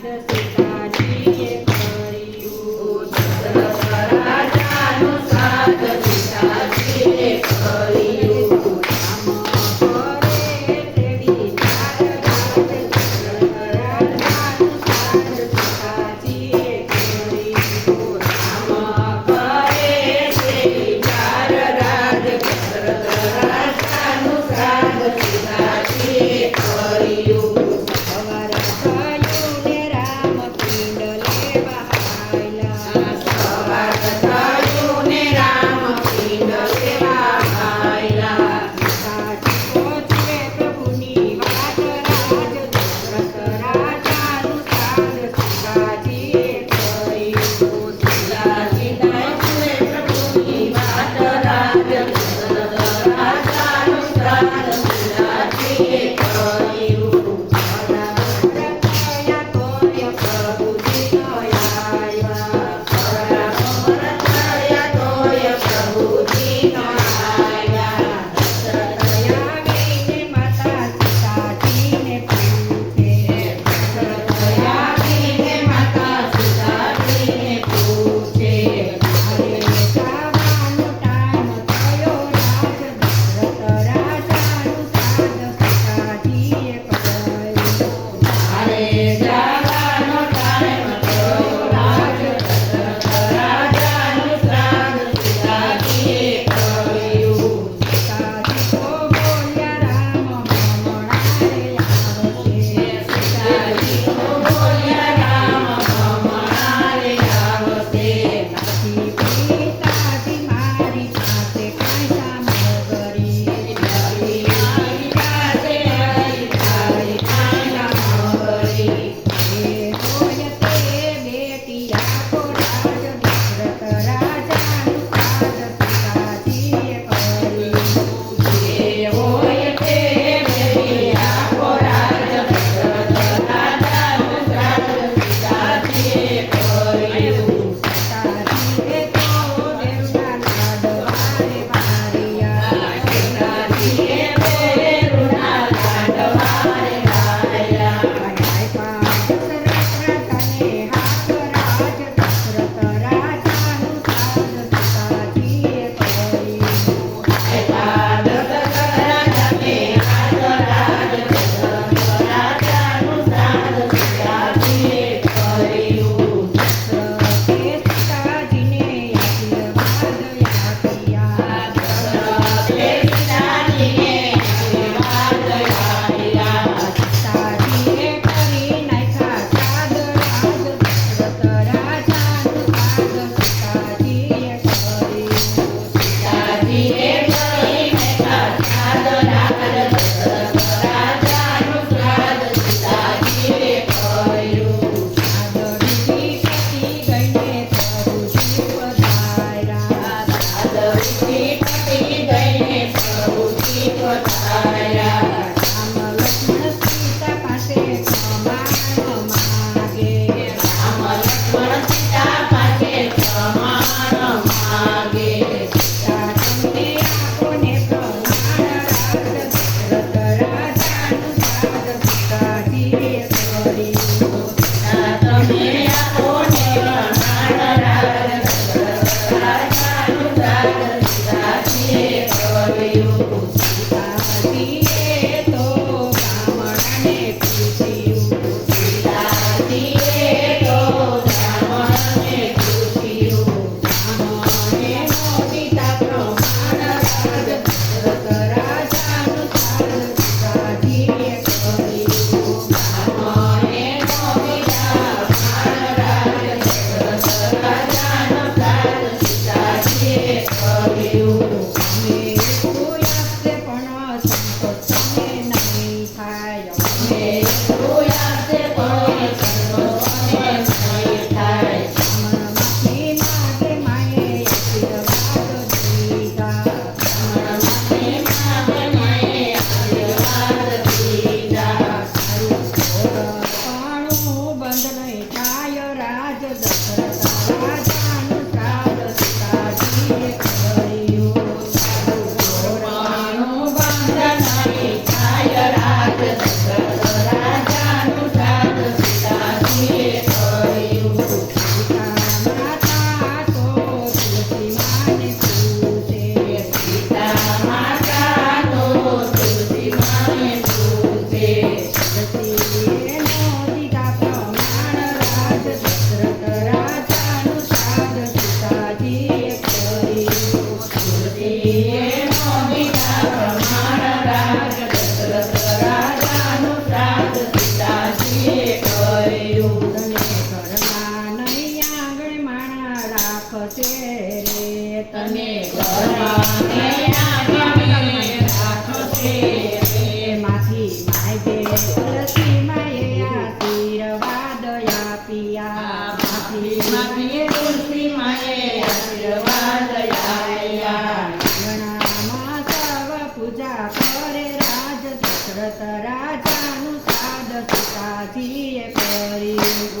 સીતાજીએ રાખશે રે તને રાખશે પૂજા કરે રાજ દશરથ રાજાનું સાદ પિતાજીએ કર્યું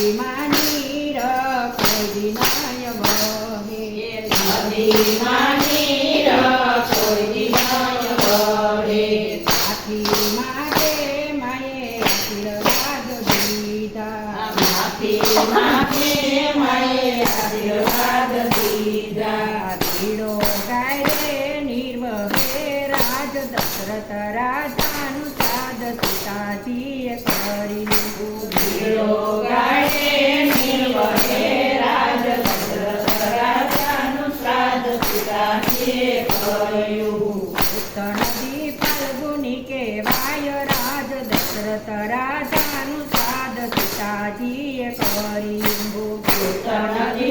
આશીર્વાદ દીધા. પીળો ગાય રે નિર્વહે રાજ દશરથ રાજાનું સાદ સીતાજીએ કર્યું પીળો ગાયે નિર્વહે રાજ દશરથ રાજાનું શ્રાદ્ધ સીતાજીએ કર્યું. ઉત્તર નદી ફાલ્ગુની કેવાય રાજ દશરથ રાજાનું સાદ સીતાજીએ કર્યું નદી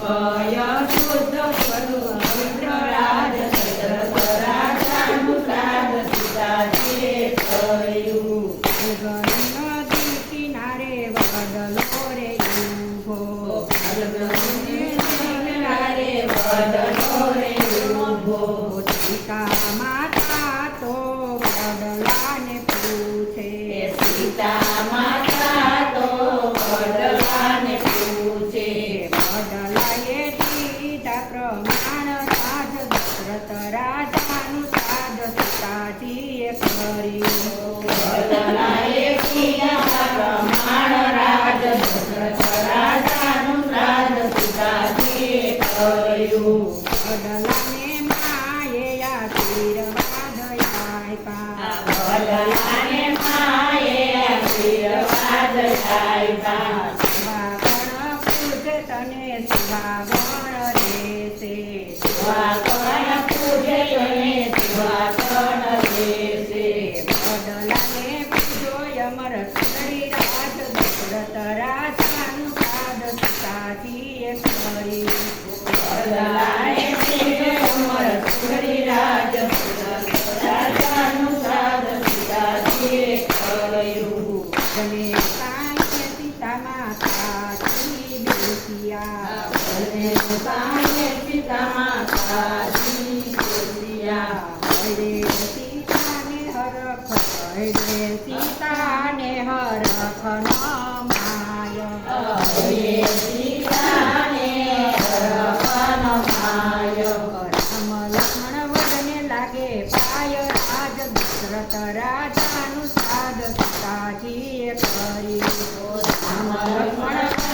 કય શુદ્ધ સ્વરૂપ રાજ પ્રમાણ રાજ દશરથ રાજાનું સાદ સીતાજીએ કર્યું. પ્રમાણ રાજ દશરથ રાજાનું શ્રાદ્ધ સીતાજીએ કર્યું વડલાને માએ પૂજ્યા. હરે સીતાને હરખ હરે હરખ ન માય હરે લાગે પાય રાજ દશરથ રાજાનું સાદ સીતાજીએ કર્યું રામ લક્ષ્મણ